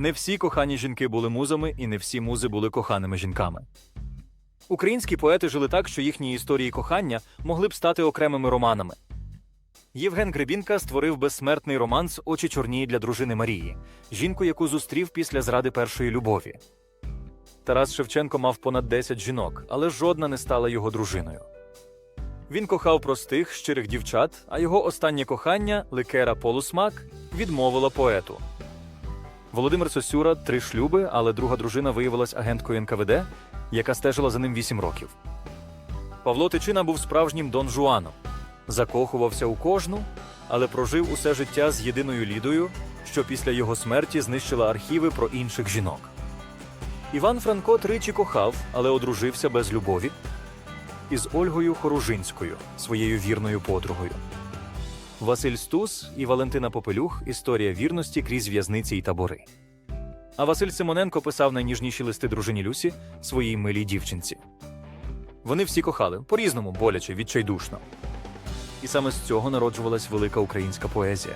Не всі кохані жінки були музами, і не всі музи були коханими жінками. Українські поети жили так, що їхні історії кохання могли б стати окремими романами. Євген Гребінка створив безсмертний романс Очі чорні для дружини Марії, жінку, яку зустрів після зради першої любові. Тарас Шевченко мав понад 10 жінок, але жодна не стала його дружиною. Він кохав простих, щирих дівчат, а його останнє кохання, ликера Полусмак, відмовила поету. Володимир Сосюра три шлюби, але друга дружина виявилась агенткою НКВД, яка стежила за ним 8 років. Павло Тичина був справжнім Дон Жуаном, закохувався у кожну, але прожив усе життя з єдиною лідою, що після його смерті знищила архіви про інших жінок. Іван Франко тричі кохав, але одружився без любові із Ольгою Хоружинською, своєю вірною подругою. Василь Стус і Валентина Попелюх Історія вірності крізь в'язниці й табори. А Василь Симоненко писав найніжніші листи дружині Люсі своїй милій дівчинці. Вони всі кохали по-різному, боляче, відчайдушно. І саме з цього народжувалась велика українська поезія.